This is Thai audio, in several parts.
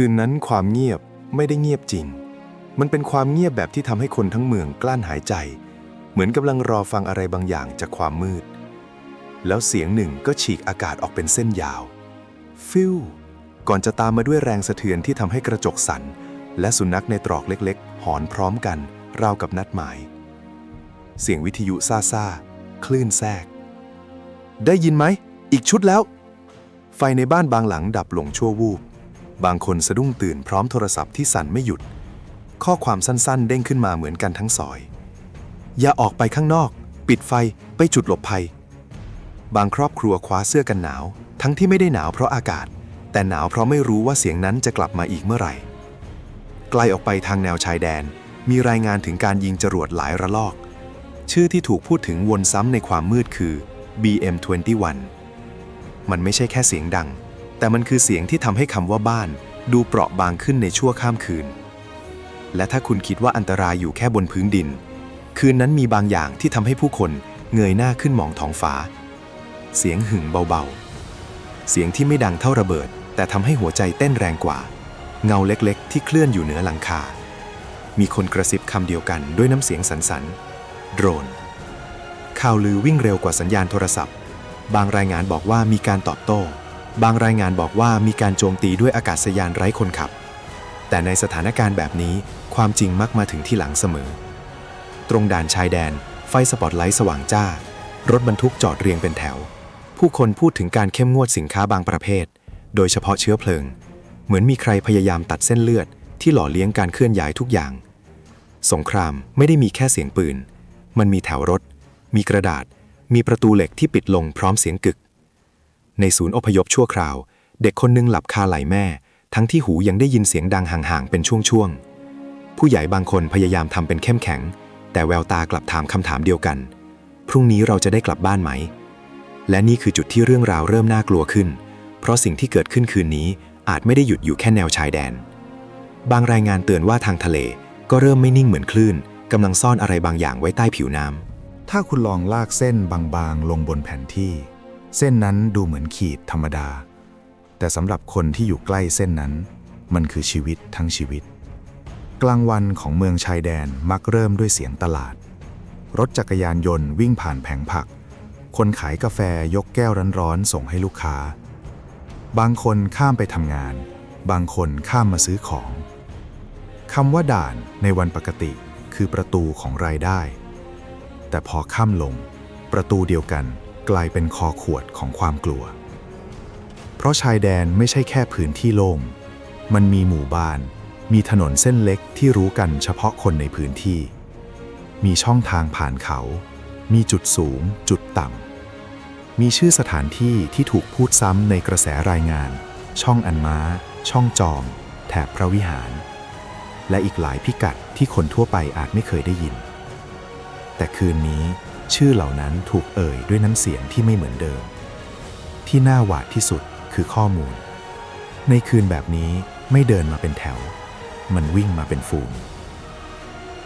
คืนนั้นความเงียบไม่ได้เงียบจริง มันเป็นความเงียบแบบที่ทำให้คนทั้งเมืองกลั้นหายใจ เหมือนกำลังรอฟังอะไรบางอย่างจากความมืด แล้วเสียงหนึ่งก็ฉีกอากาศออกเป็นเส้นยาว ฟิวก่อนจะตามมาด้วยแรงสะเทือนที่ทำให้กระจกสั่นและสุนัขในตรอกเล็กๆ หอนพร้อมกัน ราวกับนัดหมาย เสียงวิทยุซ่าซาคลื่นแทรก ได้ยินไหม อีกชุดแล้ว ไฟในบ้านบางหลังดับลงชั่ววูบ บางคนสะดุ้งตื่นพร้อมโทรศัพท์ที่สั่นไม่หยุด ข้อความสั้นๆ เด้งขึ้นมาเหมือนกันทั้งซอย อย่าออกไปข้างนอก ปิดไฟไปจุดหลบภัย บางครอบครัวคว้าเสื้อกันหนาว ทั้งที่ไม่ได้หนาวเพราะอากาศ แต่หนาวเพราะไม่รู้ว่าเสียงนั้นจะกลับมาอีกเมื่อไหร่ ไกลออกไปทางแนวชายแดน มีรายงานถึงการยิงจรวดหลายระลอก ชื่อที่ถูกพูดถึงวนซ้ำในความมืดคือ BM21 มันไม่ใช่แค่เสียงดัง แต่มันคือเสียงที่ทำให้คำว่าบ้านดูเปราะบางขึ้นในชั่วข้ามคืน และถ้าคุณคิดว่าอันตรายอยู่แค่บนพื้นดิน คืนนั้นมีบางอย่างที่ทำให้ผู้คนเงยหน้าขึ้นมองท้องฟ้า เสียงหึ่งเบาๆ เสียงที่ไม่ดังเท่าระเบิด แต่ทำให้หัวใจเต้นแรงกว่า เงาเล็กๆ ที่เคลื่อนอยู่เหนือหลังคา มีคนกระซิบคำเดียวกันด้วยน้ำเสียงสันๆโดรน ข่าวลือวิ่งเร็วกว่าสัญญาณโทรศัพท์ บางรายงานบอกว่ามีการตอบโต้ บางรายงานบอกว่ามีการโจมตีด้วยอากาศยานไร้คนขับ แต่ในสถานการณ์แบบนี้ความจริงมักมาถึงที่หลังเสมอ ตรงด่านชายแดน ไฟสปอตไลท์สว่างจ้า รถบรรทุกจอดเรียงเป็นแถว ผู้คนพูดถึงการเข้มงวดสินค้าบางประเภท โดยเฉพาะเชื้อเพลิง เหมือนมีใครพยายามตัดเส้นเลือด ที่หล่อเลี้ยงการเคลื่อนย้ายทุกอย่าง สงครามไม่ได้มีแค่เสียงปืน มันมีแถวรถ มีกระดาษ มีประตูเหล็กที่ปิดลงพร้อมเสียงกึก ในศูนย์อพยพชั่วคราว เด็กคนหนึงหลับคาไหลแม่ ทั้งที่หูยังได้ยินเสียงดังห่างๆเป็นช่วงๆ ผู้ใหญ่บางคนพยายามทำเป็นเข้มแข็ง แต่แววตากลับถามคำถามเดียวกัน พรุ่งนี้เราจะได้กลับบ้านไหม และนี่คือจุดที่เรื่องราวเริ่มน่ากลัวขึ้น เพราะสิ่งที่เกิดขึ้นคืนนี้อาจไม่ได้หยุดอยู่แค่แนวชายแดน บางรายงานเตือนว่าทางทะเลก็เริ่มไม่นิ่งเหมือนคลื่นกำลังซ่อนอะไรบางอย่างไว้ใต้ผิวน้ำถ้าคุณลองลากเส้นบางๆ ลงบนแผนที่ เส้นนั้นดูเหมือนขีดธรรมดา แต่สำหรับคนที่อยู่ใกล้เส้นนั้น มันคือชีวิตทั้งชีวิต กลางวันของเมืองชายแดนมักเริ่มด้วยเสียงตลาด รถจักรยานยนต์วิ่งผ่านแผงผัก คนขายกาแฟยกแก้วร้อนๆส่งให้ลูกค้า บางคนข้ามไปทำงาน บางคนข้ามมาซื้อของคำว่าด่านในวันปกติคือประตูของรายได้ แต่พอค่ำลง ประตูเดียวกัน กลายเป็นคอขวดของความกลัว เพราะชายแดนไม่ใช่แค่พื้นที่โล่ง มันมีหมู่บ้าน มีถนนเส้นเล็กที่รู้กันเฉพาะคนในพื้นที่ มีช่องทางผ่านเขา มีจุดสูง จุดต่ำ มีชื่อสถานที่ที่ถูกพูดซ้ำในกระแสรายงาน ช่องอันม้า ช่องจอม แถบพระวิหาร และอีกหลายพิกัดที่คนทั่วไปอาจไม่เคยได้ยิน แต่คืนนี้ ชื่อเหล่านั้นถูกเอ่ยด้วยน้ำเสียงที่ไม่เหมือนเดิม ที่น่าหวาดที่สุดคือข้อมูล ในคืนแบบนี้ไม่เดินมาเป็นแถว มันวิ่งมาเป็นฝูง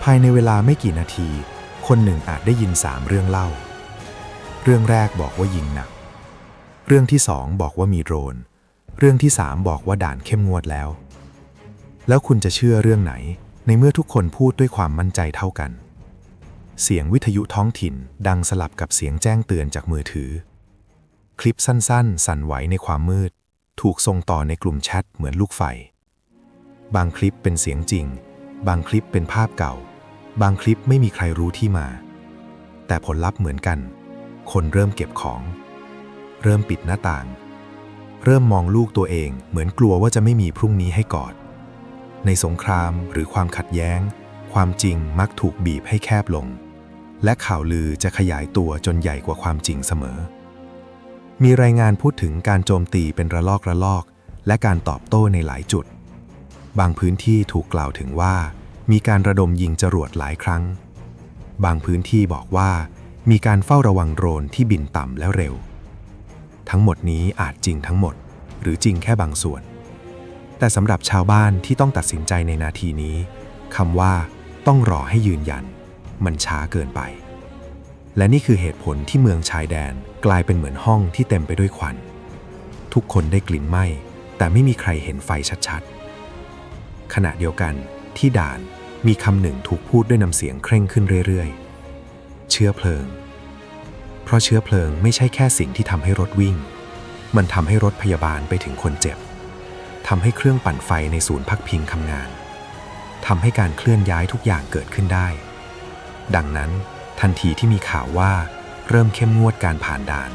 ภายในเวลาไม่กี่นาที คนหนึ่งอาจได้ยินสามเรื่องเล่า เรื่องแรกบอกว่ายิงหนัก เรื่องที่สองบอกว่ามีโดรน เรื่องที่สามบอกว่าด่านเข้มงวดแล้ว แล้วคุณจะเชื่อเรื่องไหน ในเมื่อทุกคนพูดด้วยความมั่นใจเท่ากัน เสียงวิทยุท้องถิ่นดังสลับกับเสียงแจ้งเตือนจากมือถือ คลิปสั้นๆ สั่นไหวในความมืด ถูกส่งต่อในกลุ่มแชทเหมือนลูกไฟ บางคลิปเป็นเสียงจริง บางคลิปเป็นภาพเก่า บางคลิปไม่มีใครรู้ที่มา แต่ผลลัพธ์เหมือนกัน คนเริ่มเก็บของ เริ่มปิดหน้าต่าง เริ่มมองลูกตัวเองเหมือนกลัวว่าจะไม่มีพรุ่งนี้ให้กอด ในสงครามหรือความขัดแย้งความจริงมักถูกบีบให้แคบลง และข่าวลือจะขยายตัวจนใหญ่กว่าความจริงเสมอ มีรายงานพูดถึงการโจมตีเป็นระลอกระลอก และการตอบโต้ในหลายจุด บางพื้นที่ถูกกล่าวถึงว่า มีการระดมยิงจรวดหลายครั้ง บางพื้นที่บอกว่า มีการเฝ้าระวังโดรนที่บินต่ำและเร็ว ทั้งหมดนี้อาจจริงทั้งหมด หรือจริงแค่บางส่วน แต่สำหรับชาวบ้านที่ต้องตัดสินใจในนาทีนี้คำว่าต้องรอให้ยืนยัน มันช้าเกินไป และนี่คือเหตุผลที่เมืองชายแดนกลายเป็นเหมือนห้องที่เต็มไปด้วยควัน ทุกคนได้กลิ่นไหม้แต่ไม่มีใครเห็นไฟชัดๆ ขณะเดียวกันที่ด่านมีคำหนึ่งถูกพูดด้วยน้ำเสียงเคร่งขึ้นเรื่อยๆ เชื้อเพลิง เพราะเชื้อเพลิงไม่ใช่แค่สิ่งที่ทำให้รถวิ่ง มันทำให้รถพยาบาลไปถึงคนเจ็บทำให้เครื่องปั่นไฟในศูนย์พักพิงทำงานทำให้การเคลื่อนย้ายทุกอย่างเกิดขึ้นได้ ดังนั้น ทันทีที่มีข่าวว่าเริ่มเข้มงวดการผ่านด่าน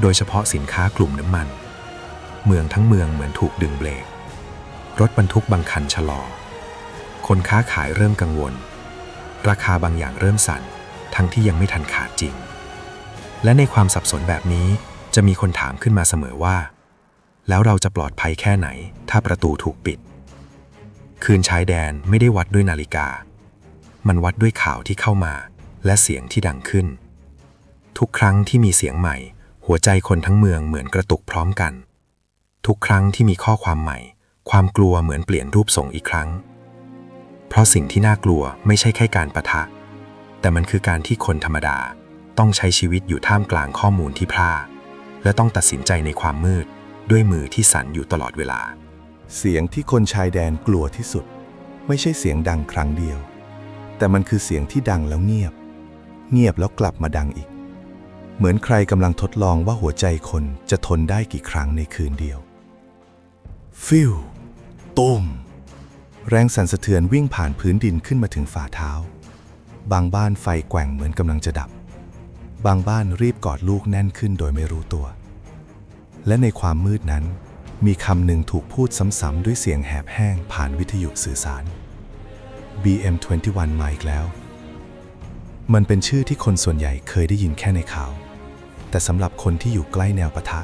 โดยเฉพาะสินค้ากลุ่มน้ำมัน เมืองทั้งเมืองเหมือนถูกดึงเบรก รถบรรทุกบางคันชะลอ คนค้าขายเริ่มกังวล ราคาบางอย่างเริ่มสั่น ทั้งที่ยังไม่ทันขาดจริง และในความสับสนแบบนี้จะมีคนถามขึ้นมาเสมอว่า แล้วเราจะปลอดภัยแค่ไหน ถ้าประตูถูกปิด คืนชายแดนไม่ได้วัดด้วยนาฬิกา มันวัดด้วยข่าวที่เข้ามา และเสียงที่ดังขึ้น ทุกครั้งที่มีเสียงใหม่ หัวใจคนทั้งเมืองเหมือนกระตุกพร้อมกัน ทุกครั้งที่มีข้อความใหม่ ความกลัวเหมือนเปลี่ยนรูปทรงอีกครั้ง เพราะสิ่งที่น่ากลัวไม่ใช่แค่การประทะ แต่มันคือการที่คนธรรมดาต้องใช้ชีวิตอยู่ท่ามกลางข้อมูลที่พร่าและต้องตัดสินใจในความมืด ด้วยมือที่สั่นอยู่ตลอดเวลา เสียงที่คนชายแดนกลัวที่สุด ไม่ใช่เสียงดังครั้งเดียว แต่มันคือเสียงที่ดังแล้วเงียบ เงียบแล้วกลับมาดังอีก เหมือนใครกำลังทดลองว่าหัวใจคนจะทนได้กี่ครั้งในคืนเดียว ฟิวตุ้มแรงสั่นสะเทือนวิ่งผ่านพื้นดินขึ้นมาถึงฝ่าเท้า บางบ้านไฟแกว่งเหมือนกำลังจะดับ บางบ้านรีบกอดลูกแน่นขึ้นโดยไม่รู้ตัว และในความมืดนั้น มีคำหนึ่งถูกพูดซ้ำๆด้วยเสียงแหบแห้งผ่านวิทยุสื่อสาร BM21 มาอีกแล้ว มันเป็นชื่อที่คนส่วนใหญ่เคยได้ยินแค่ในข่าว แต่สำหรับคนที่อยู่ใกล้แนวปะทะ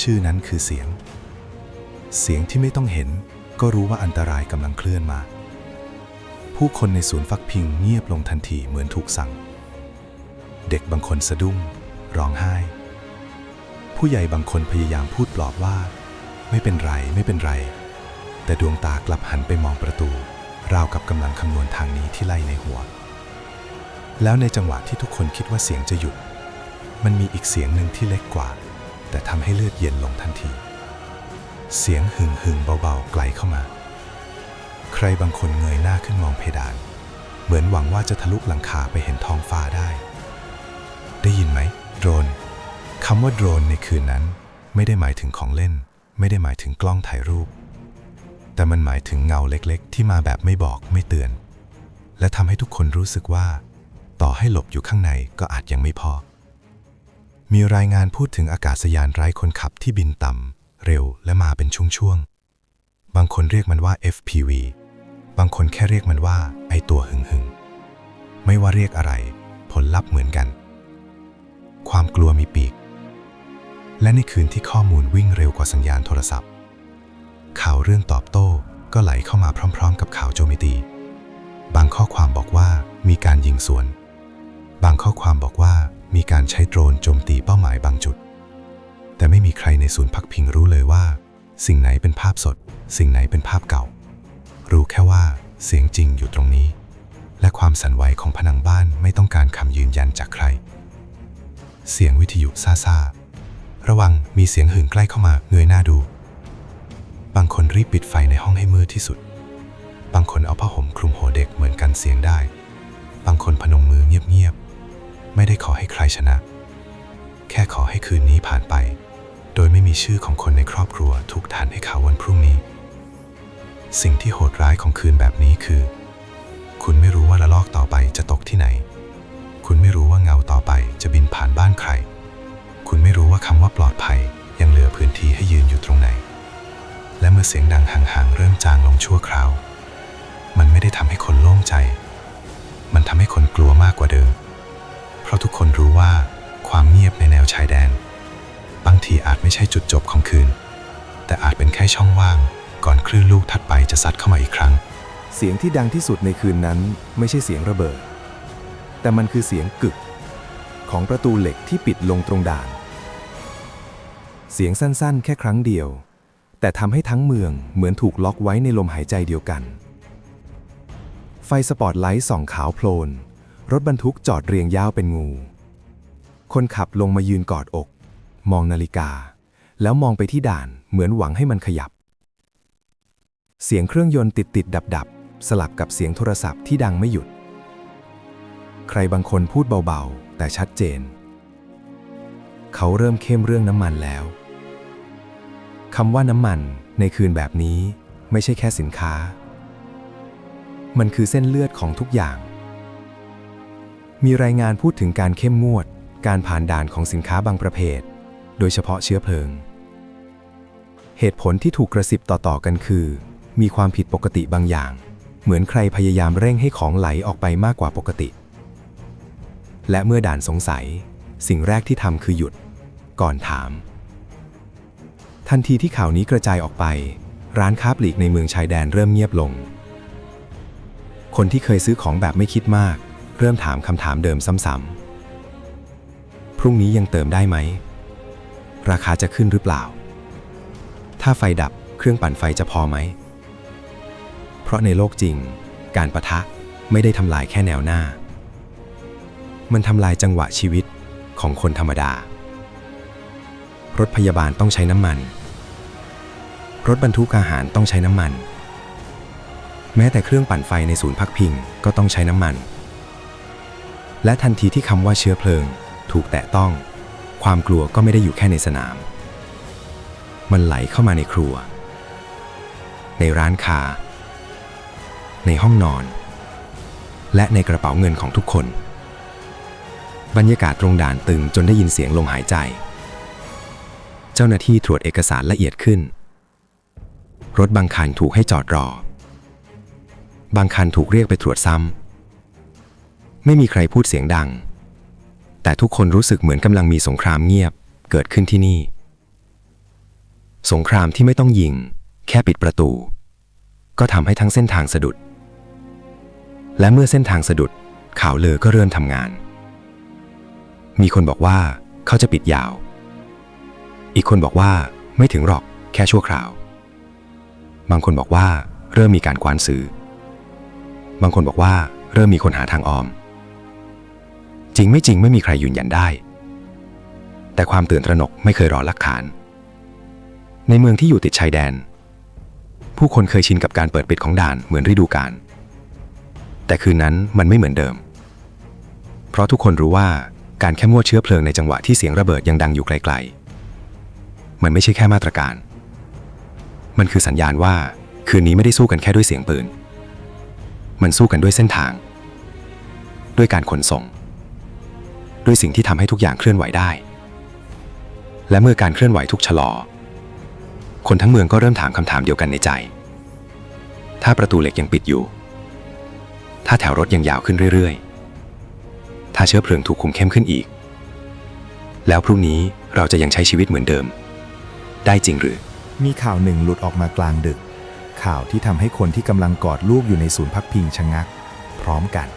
ชื่อนั้นคือเสียง เสียงที่ไม่ต้องเห็นก็รู้ว่าอันตรายกำลังเคลื่อนมา ผู้คนในศูนย์ฟักพิงเงียบลงทันทีเหมือนถูกสั่ง เด็กบางคนสะดุ้ง ร้องไห้ ผู้ใหญ่บางคนพยายามพูดปลอบว่า ไม่เป็นไรไม่เป็นไร แต่ดวงตากลับหันไปมองประตู ราวกับกำลังคำนวณทางนี้ที่ไล่ในหัว แล้วในจังหวะที่ทุกคนคิดว่าเสียงจะหยุด มันมีอีกเสียงหนึ่งที่เล็กกว่า แต่ทำให้เลือดเย็นลงทันที เสียงหึ่งหึงเบาๆไกลเข้ามา ใครบางคนเงยหน้าขึ้นมองเพดาน เหมือนหวังว่าจะทะลุหลังคาไปเห็นท้องฟ้าได้ ได้ยินไหมโดรนคำว่าโดรนในคืนนั้น ไม่ได้หมายถึงของเล่น ไม่ได้หมายถึงกล้องถ่ายรูป แต่มันหมายถึงเงาเล็กๆ ที่มาแบบไม่บอกไม่เตือน และทำให้ทุกคนรู้สึกว่า ต่อให้หลบอยู่ข้างในก็อาจยังไม่พอ มีรายงานพูดถึงอากาศยานไร้คนขับที่บินต่ำเร็วและมาเป็นช่วงๆ บางคนเรียกมันว่า FPV บางคนแค่เรียกมันว่า ไอตัวหึงหึงๆไม่ว่าเรียกอะไร ผลลัพธ์เหมือนกัน ความกลัวมีปีก และในคืนที่ข้อมูลวิ่งเร็วกว่าสัญญาณโทรศัพท์ ข่าวเรื่องตอบโต้ก็ไหลเข้ามาพร้อม ๆ กับข่าวโจมตี บางข้อความบอกว่ามีการยิงสวน บางข้อความบอกว่ามีการใช้โดรนโจมตีเป้าหมายบางจุด แต่ไม่มีใครในศูนย์พักพิงรู้เลยว่า สิ่งไหนเป็นภาพสด สิ่งไหนเป็นภาพเก่า รู้แค่ว่าเสียงจริงอยู่ตรงนี้ และความสั่นไหวของผนังบ้านไม่ต้องการคำยืนยันจากใคร เสียงวิทยุซาซาระวังมีเสียงหึ่งใกล้เข้ามาเงยหน้าดู บางคนรีบปิดไฟในห้องให้มืดที่สุด บางคนเอาผ้าห่มคลุมหัวเด็กเหมือนกันเสียงได้ บางคนพนมมือเงียบๆ ไม่ได้ขอให้ใครชนะ แค่ขอให้คืนนี้ผ่านไป โดยไม่มีชื่อของคนในครอบครัวถูกทันให้เขาวันพรุ่งนี้ สิ่งที่โหดร้ายของคืนแบบนี้คือ คุณไม่รู้ว่าระลอกต่อไปจะตกที่ไหน คุณไม่รู้ว่าเงาต่อไปจะบินผ่านบ้านใคร คุณไม่รู้ว่าคำว่าปลอดภัยยังเหลือพื้นที่ให้ยืนอยู่ตรงไหน และเมื่อเสียงดังห่างๆเริ่มจางลงชั่วคราว มันไม่ได้ทำให้คนโล่งใจ มันทำให้คนกลัวมากกว่าเดิม เพราะทุกคนรู้ว่าความเงียบในแนวชายแดน บางทีอาจไม่ใช่จุดจบของคืน แต่อาจเป็นแค่ช่องว่าง ก่อนคลื่นลูกถัดไปจะซัดเข้ามาอีกครั้ง เสียงที่ดังที่สุดในคืนนั้นไม่ใช่เสียงระเบิด แต่มันคือเสียงกึก ของประตูเหล็กที่ปิดลงตรงด่าน เสียงสั้นๆ แค่ครั้งเดียว แต่ทำให้ทั้งเมืองเหมือนถูกล็อกไว้ในลมหายใจเดียวกัน ไฟสปอตไลท์ส่องขาวโพลน รถบรรทุกจอดเรียงยาวเป็นงู คนขับลงมายืนกอดอก มองนาฬิกา แล้วมองไปที่ด่านเหมือนหวังให้มันขยับ เสียงเครื่องยนต์ติดติดดับดับสลับกับเสียงโทรศัพท์ที่ดังไม่หยุด ใครบางคนพูดเบาๆ แต่ชัดเจน เขาเริ่มเข้มเรื่องน้ำมันแล้ว คำว่าน้ำมันในคืนแบบนี้ไม่ใช่แค่สินค้า มันคือเส้นเลือดของทุกอย่าง มีรายงานพูดถึงการเข้มงวด การผ่านด่านของสินค้าบางประเภท โดยเฉพาะเชื้อเพลิง เหตุผลที่ถูกกระซิบต่อๆกันคือ มีความผิดปกติบางอย่าง เหมือนใครพยายามเร่งให้ของไหลออกไปมากกว่าปกติ และเมื่อด่านสงสัย สิ่งแรกที่ทำคือหยุด ก่อนถาม ทันทีที่ข่าวนี้กระจายออกไป ร้านค้าปลีกในเมืองชายแดนเริ่มเงียบลง คนที่เคยซื้อของแบบไม่คิดมาก เริ่มถามคำถามเดิมซ้ำๆ พรุ่งนี้ยังเติมได้ไหม ราคาจะขึ้นหรือเปล่า ถ้าไฟดับเครื่องปั่นไฟจะพอไหม เพราะในโลกจริง การประทะไม่ได้ทำลายแค่แนวหน้า มันทำลายจังหวะชีวิตของคนธรรมดา รถพยาบาลต้องใช้น้ำมัน รถบรรทุกอาหารต้องใช้น้ำมัน แม้แต่เครื่องปั่นไฟในศูนย์พักพิงก็ต้องใช้น้ำมัน และทันทีที่คำว่าเชื้อเพลิง ถูกแตะต้อง ความกลัวก็ไม่ได้อยู่แค่ในสนาม มันไหลเข้ามาในครัว ในร้านค้า ในห้องนอน และในกระเป๋าเงินของทุกคน บรรยากาศตรงด่านตึงจนได้ยินเสียงลมหายใจ เจ้าหน้าที่ตรวจเอกสารละเอียดขึ้น รถบางคันถูกให้จอดรอ บางคันถูกเรียกไปตรวจซ้ำ ไม่มีใครพูดเสียงดัง แต่ทุกคนรู้สึกเหมือนกำลังมีสงครามเงียบเกิดขึ้นที่นี่ สงครามที่ไม่ต้องยิง แค่ปิดประตู ก็ทำให้ทั้งเส้นทางสะดุด และเมื่อเส้นทางสะดุดข่าวเลอก็เริ่มทำงาน มีคนบอกว่าเขาจะปิดยาว อีกคนบอกว่าไม่ถึงหรอกแค่ชั่วคราว บางคนบอกว่าเริ่มมีการกวานซื้อ บางคนบอกว่าเริ่มมีคนหาทางออม จริงไม่จริงไม่มีใครยืนยันได้ แต่ความตื่นตระหนกไม่เคยรอหลักฐาน ในเมืองที่อยู่ติดชายแดน ผู้คนเคยชินกับการเปิดปิดของด่านเหมือนฤดูกาล แต่คืนนั้นมันไม่เหมือนเดิม เพราะทุกคนรู้ว่าการแค่มั่วเชื้อเพลิงในจังหวะที่เสียงระเบิดยังดังอยู่ไกลๆ มันไม่ใช่แค่มาตรการ มันคือสัญญาณว่า คืนนี้ไม่ได้สู้กันแค่ด้วยเสียงปืน มันสู้กันด้วยเส้นทาง ด้วยการขนส่ง ด้วยสิ่งที่ทำให้ทุกอย่างเคลื่อนไหวได้ และเมื่อการเคลื่อนไหวทุกชะลอ คนทั้งเมืองก็เริ่มถามคำถามเดียวกันในใจ ถ้าประตูเหล็กยังปิดอยู่ ถ้าแถวรถยังยาวขึ้นเรื่อยๆ ถ้าเชื้อเพลิงถูกคุมเข้มขึ้นอีกแล้วพรุ่งนี้เราจะยังใช้ชีวิตเหมือนเดิม ได้จริงหรือ มีข่าวหนึ่งหลุดออกมากลางดึก ข่าวที่ทำให้คนที่กำลังกอดลูกอยู่ในศูนย์พักพิงชะงัก พร้อมกัน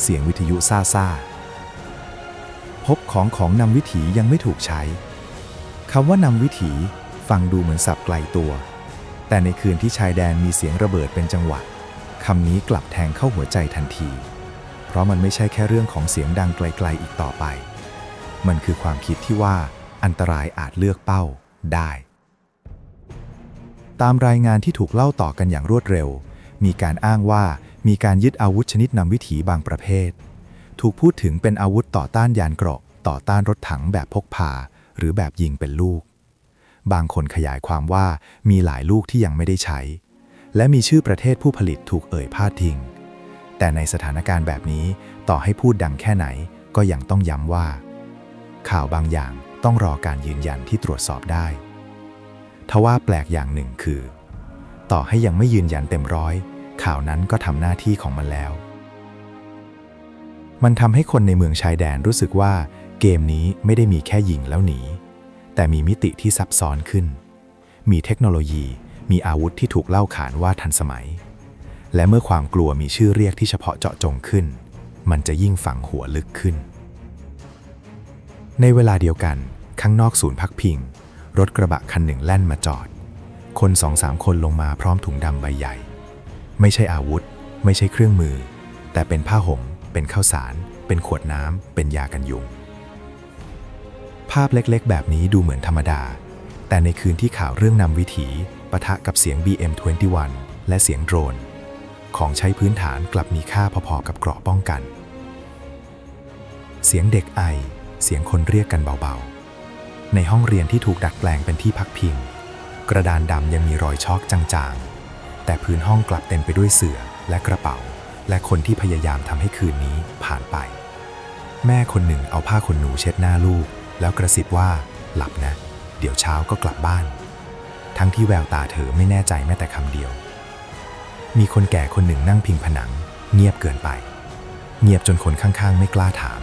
เสียงวิทยุซ่าซาพบของของนำวิถียังไม่ถูกใช้คำว่านำวิถีฟังดูเหมือนสับไกลตัว แต่ในคืนที่ชายแดนมีเสียงระเบิดเป็นจังหวะคำนี้กลับแทงเข้าหัวใจทันที เพราะมันไม่ใช่แค่เรื่องของเสียงดังไกลๆอีกต่อไป มันคือความคิดที่ว่า อันตรายอาจเลือกเป้าได้ ตามรายงานที่ถูกเล่าต่อกันอย่างรวดเร็ว มีการอ้างว่ามีการยึดอาวุธชนิดนำวิถีบางประเภท ถูกพูดถึงเป็นอาวุธต่อต้านยานเกราะ ต่อต้านรถถังแบบพกพา หรือแบบยิงเป็นลูก บางคนขยายความว่ามีหลายลูกที่ยังไม่ได้ใช้ และมีชื่อประเทศผู้ผลิตถูกเอ่ยพาดพิงแต่ในสถานการณ์แบบนี้ต่อให้พูดดังแค่ไหนก็ยังต้องย้ำว่า ข่าวบางอย่าง ต้องรอการยืนยันที่ตรวจสอบได้ทว่าแปลกอย่างหนึ่งคือ ต่อให้ยังไม่ยืนยันเต็มร้อย ข่าวนั้นก็ทำหน้าที่ของมันแล้ว มันทำให้คนในเมืองชายแดนรู้สึกว่า เกมนี้ไม่ได้มีแค่ยิงแล้วหนี แต่มีมิติที่ซับซ้อนขึ้น มีเทคโนโลยี มีอาวุธที่ถูกเล่าขานว่าทันสมัย และเมื่อความกลัวมีชื่อเรียกที่เฉพาะเจาะจงขึ้น มันจะยิ่งฝังหัวลึกขึ้น ในเวลาเดียวกัน ข้างนอกศูนย์พักพิง รถกระบะคันหนึ่งแล่นมาจอด คนสองสามคนลงมาพร้อมถุงดำใบใหญ่ ไม่ใช่อาวุธ ไม่ใช่เครื่องมือ แต่เป็นผ้าห่มเป็นข้าวสาร เป็นขวดน้ำเป็นยากันยุง ภาพเล็กๆ แบบนี้ดูเหมือนธรรมดา แต่ในคืนที่ข่าวเรื่องนำวิถีปะทะกับเสียง BM21 และเสียงโดรน ของใช้พื้นฐานกลับมีค่าพอๆกับเกราะป้องกัน เสียงเด็กไอ เสียงคนเรียกกันเบาๆ ในห้องเรียนที่ถูกดัดแปลงเป็นที่พักพิง กระดานดำยังมีรอยช็อกจางๆ แต่พื้นห้องกลับเต็มไปด้วยเสือและกระเป๋า และคนที่พยายามทำให้คืนนี้ผ่านไป แม่คนหนึ่งเอาผ้าขนหนูเช็ดหน้าลูก แล้วกระซิบว่าหลับนะ เดี๋ยวเช้าก็กลับบ้าน ทั้งที่แววตาเธอไม่แน่ใจแม้แต่คำเดียว มีคนแก่คนหนึ่งนั่งพิงผนัง เงียบเกินไป เงียบจนคนข้างๆ ไม่กล้าถาม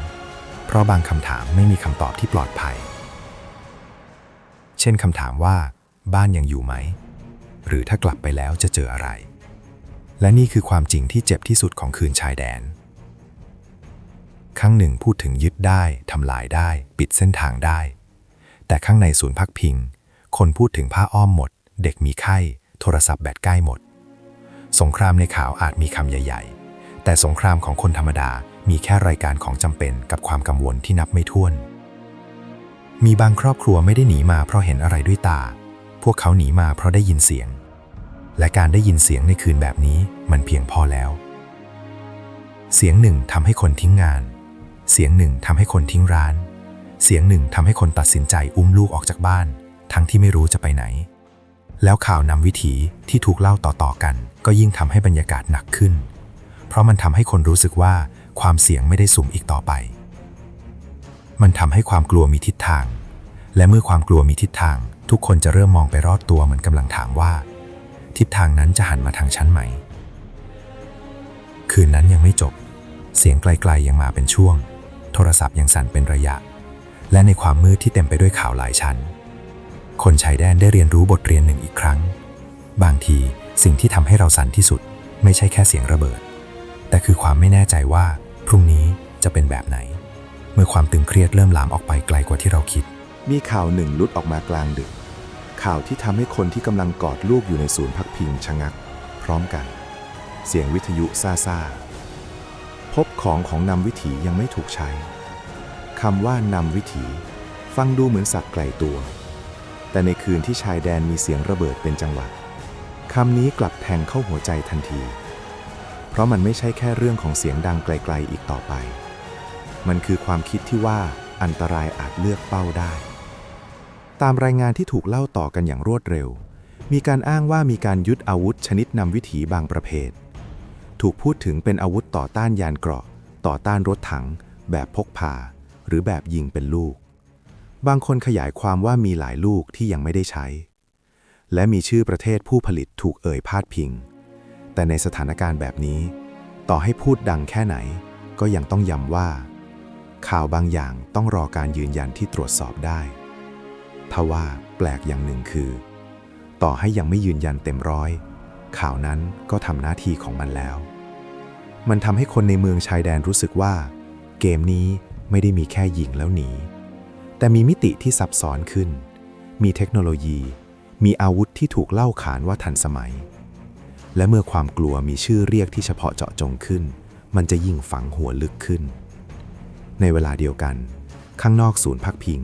เพราะบางคำถามไม่มีคำตอบที่ปลอดภัย เช่นคำถามว่า บ้านยังอยู่ไหม หรือถ้ากลับไปแล้วจะเจออะไร และนี่คือความจริงที่เจ็บที่สุดของคืนชายแดน ครั้งหนึ่งพูดถึงยึดได้ทำลายได้ ปิดเส้นทางได้ แต่ข้างในศูนย์พักพิง คนพูดถึงผ้าอ้อมหมด เด็กมีไข้ โทรศัพท์แบตใกล้หมด สงครามในข่าวอาจมีคำใหญ่ ๆ แต่สงครามของคนธรรมดามีแค่รายการของจำเป็นกับความกังวลที่นับไม่ถ้วน มีบางครอบครัวไม่ได้หนีมาเพราะเห็นอะไรด้วยตา พวกเขาหนีมาเพราะได้ยินเสียง และการได้ยินเสียงในคืนแบบนี้มันเพียงพอแล้ว เสียงหนึ่งทำให้คนทิ้งงาน เสียงหนึ่งทำให้คนทิ้งร้าน เสียงหนึ่งทำให้คนตัดสินใจอุ้มลูกออกจากบ้าน ทั้งที่ไม่รู้จะไปไหน แล้วข่าวนำวิถีที่ถูกเล่าต่อๆกัน ก็ยิ่งทำให้บรรยากาศหนักขึ้น เพราะมันทำให้คนรู้สึกว่าความเสี่ยงไม่ได้สุ่มอีกต่อไป มันทำให้ความกลัวมีทิศทาง และเมื่อความกลัวมีทิศทาง ทุกคนจะเริ่มมองไปรอดตัวเหมือนกำลังถามว่า ทิศทางนั้นจะหันมาทางฉันไหม คืนนั้นยังไม่จบ เสียงไกลๆยังมาเป็นช่วง โทรศัพท์ยังสั่นเป็นระยะ และในความมืดที่เต็มไปด้วยข่าวหลายชั้น คนชายแดนได้เรียนรู้บทเรียนหนึ่งอีกครั้ง บางทีสิ่งที่ทำให้เราสั่นที่สุด ไม่ใช่แค่เสียงระเบิด แต่คือความไม่แน่ใจว่า พรุ่งนี้จะเป็นแบบไหน เมื่อความตึงเครียดเริ่มลามออกไปไกลกว่าที่เราคิด มีข่าวหนึ่งลุดออกมากลางดึก ข่าวที่ทำให้คนที่กำลังกอดลูกอยู่ในศูนย์พักพิงชะงัก พร้อมกัน เสียงวิทยุซาซาพบของของนำวิถียังไม่ถูกใช้คำว่านำวิถี ฟังดูเหมือนสับไกลตัว แต่ในคืนที่ชายแดนมีเสียงระเบิดเป็นจังหวะคำนี้กลับแทงเข้าหัวใจทันที เพราะมันไม่ใช่แค่เรื่องของเสียงดังไกลๆอีกต่อไป มันคือความคิดที่ว่าอันตรายอาจเลือกเป้าได้ ตามรายงานที่ถูกเล่าต่อกันอย่างรวดเร็ว มีการอ้างว่ามีการยึดอาวุธชนิดนำวิถีบางประเภท ถูกพูดถึงเป็นอาวุธต่อต้านยานเกราะ ต่อต้านรถถัง แบบพกพา หรือแบบยิงเป็นลูก บางคนขยายความว่ามีหลายลูกที่ยังไม่ได้ใช้ และมีชื่อประเทศผู้ผลิตถูกเอ่ยพาดพิง แต่ในสถานการณ์แบบนี้ ต่อให้พูดดังแค่ไหน ก็ยังต้องย้ำว่า ข่าวบางอย่างต้องรอการยืนยันที่ตรวจสอบได้ทว่าแปลกอย่างหนึ่งคือ ต่อให้ยังไม่ยืนยันเต็มร้อย ข่าวนั้นก็ทำหน้าที่ของมันแล้ว มันทำให้คนในเมืองชายแดนรู้สึกว่า เกมนี้ไม่ได้มีแค่ยิงแล้วหนี แต่มีมิติที่ซับซ้อนขึ้น มีเทคโนโลยี มีอาวุธที่ถูกเล่าขานว่าทันสมัย และเมื่อความกลัวมีชื่อเรียกที่เฉพาะเจาะจงขึ้น มันจะยิ่งฝังหัวลึกขึ้น ในเวลาเดียวกัน ข้างนอกศูนย์พักพิง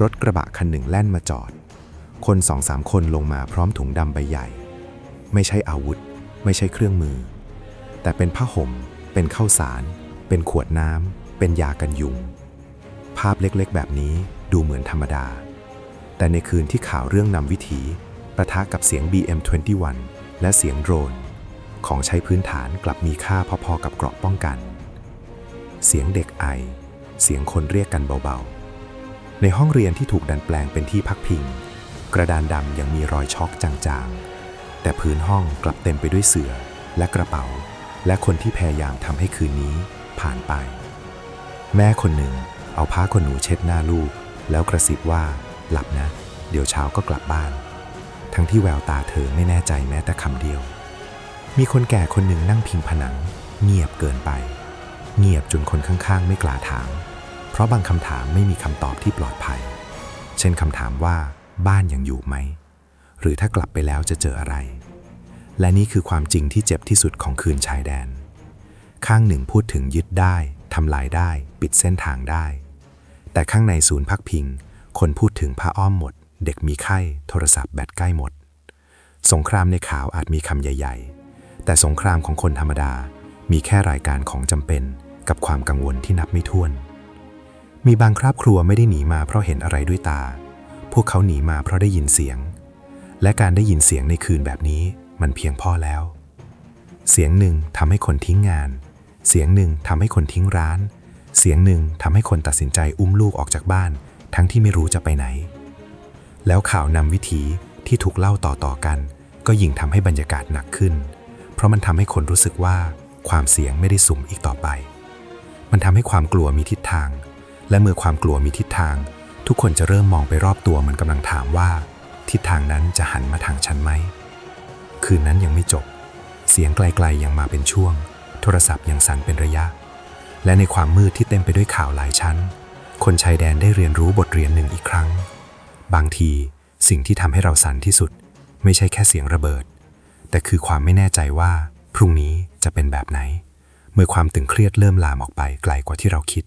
รถกระบะคันหนึ่งแล่นมาจอด คนสองสามคนลงมาพร้อมถุงดำใบใหญ่ ไม่ใช่อาวุธ ไม่ใช่เครื่องมือ แต่เป็นผ้าห่ม เป็นข้าวสาร เป็นขวดน้ำ เป็นยากันยุง ภาพเล็กๆ แบบนี้ดูเหมือนธรรมดา แต่ในคืนที่ข่าวเรื่องนำวิถีประทะกับเสียง BM21 และเสียงโดรน ของใช้พื้นฐานกลับมีค่าพอๆกับเกราะป้องกัน เสียงเด็กไอ เสียงคนเรียกกันเบาๆ ในห้องเรียนที่ถูกดันแปลงเป็นที่พักพิง กระดานดำยังมีรอยช็อกจางๆ แต่พื้นห้องกลับเต็มไปด้วยเสือและกระเป๋า และคนที่พยายามทำให้คืนนี้ผ่านไป แม่คนหนึ่งเอาผ้าขนหนูเช็ดหน้าลูก แล้วกระซิบว่าหลับนะ เดี๋ยวเช้าก็กลับบ้าน ทั้งที่แววตาเธอไม่แน่ใจแม้แต่คำเดียว มีคนแก่คนหนึ่งนั่งพิงผนัง เงียบเกินไป เงียบจนคนข้างๆ ไม่กล้าถาม เพราะบางคำถามไม่มีคำตอบที่ปลอดภัย เช่นคำถามว่าบ้านยังอยู่ไหม หรือถ้ากลับไปแล้วจะเจออะไร และนี่คือความจริงที่เจ็บที่สุดของคืนชายแดน ข้างหนึ่งพูดถึงยึดได้ทำลายได้ ปิดเส้นทางได้ แต่ข้างในศูนย์พักพิง คนพูดถึงผ้าอ้อมหมด เด็กมีไข้ โทรศัพท์แบตใกล้หมด สงครามในข่าวอาจมีคำใหญ่ ๆ แต่สงครามของคนธรรมดา มีแค่รายการของจำเป็น กับความกังวลที่นับไม่ถ้วน มีบางครอบครัวไม่ได้หนีมาเพราะเห็นอะไรด้วยตา พวกเขาหนีมาเพราะได้ยินเสียง และการได้ยินเสียงในคืนแบบนี้มันเพียงพอแล้ว เสียงหนึ่งทำให้คนทิ้งงาน เสียงหนึ่งทำให้คนทิ้งร้าน เสียงหนึ่งทำให้คนตัดสินใจอุ้มลูกออกจากบ้าน ทั้งที่ไม่รู้จะไปไหน แล้วข่าวนำวิถีที่ถูกเล่าต่อๆกัน ก็ยิ่งทำให้บรรยากาศหนักขึ้น เพราะมันทำให้คนรู้สึกว่าความเสียงไม่ได้สุ่มอีกต่อไป มันทำให้ความกลัวมีทิศทาง และเมื่อความกลัวมีทิศทาง ทุกคนจะเริ่มมองไปรอบตัวเหมันกำลังถามว่า ทิศทางนั้นจะหันมาทางฉันไหม คืนนั้นยังไม่จบ เสียงไกลๆยังมาเป็นช่วง โทรศัพท์ยังสั่นเป็นระยะ และในความมืดที่เต็มไปด้วยข่าวหลายชั้น คนชายแดนได้เรียนรู้บทเรียนหนึ่งอีกครั้ง บางทีสิ่งที่ทำให้เราสั่นที่สุด ไม่ใช่แค่เสียงระเบิด แต่คือความไม่แน่ใจว่า พรุ่งนี้จะเป็นแบบไหน เมื่อความตึงเครียดเริ่มลามออกไปไกลกว่าที่เราคิด